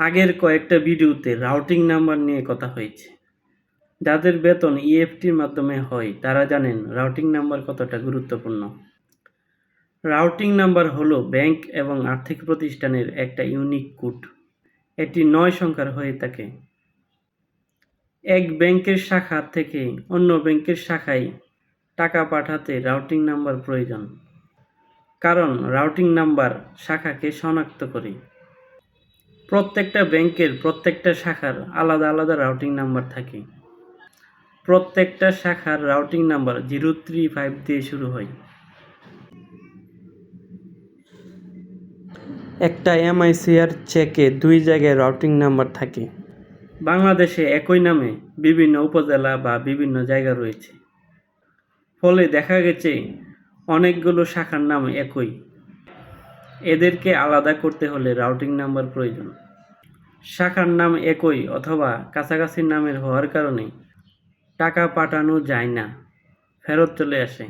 আগের কয়েকটা ভিডিওতে রাউটিং নাম্বার নিয়ে কথা হয়েছে। যাদের বেতন ইএফটির মাধ্যমে হয়, তারা জানেন রাউটিং নাম্বার কতটা গুরুত্বপূর্ণ। রাউটিং নাম্বার হলো ব্যাংক এবং আর্থিক প্রতিষ্ঠানের একটা ইউনিক কোড। এটি নয় সংখ্যার হয়ে থাকে। এক ব্যাংকের শাখা থেকে অন্য ব্যাংকের শাখায় টাকা পাঠাতে রাউটিং নাম্বার প্রয়োজন। কারণ রাউটিং নাম্বার শাখাকে শনাক্ত করে। প্রত্যেকটা ব্যাংকের প্রত্যেকটা শাখার আলাদা আলাদা রাউটিং নাম্বার থাকে। প্রত্যেকটা শাখার routing number zero three five দিয়ে শুরু হয়। একটা এমআইসিআর চেকে দুই জায়গায় রাউটিং নাম্বার থাকে। বাংলাদেশে একই নামে বিভিন্ন উপজেলা বা বিভিন্ন জায়গা রয়েছে। ফলে দেখা গেছে অনেকগুলো শাখার নাম একই। এদেরকে আলাদা করতে হলে রাউটিং নাম্বার প্রয়োজন। শাখার নাম একই অথবা কাছাকাছির নামের হওয়ার কারণে টাকা পাঠানো যায় না, ফেরত চলে আসে।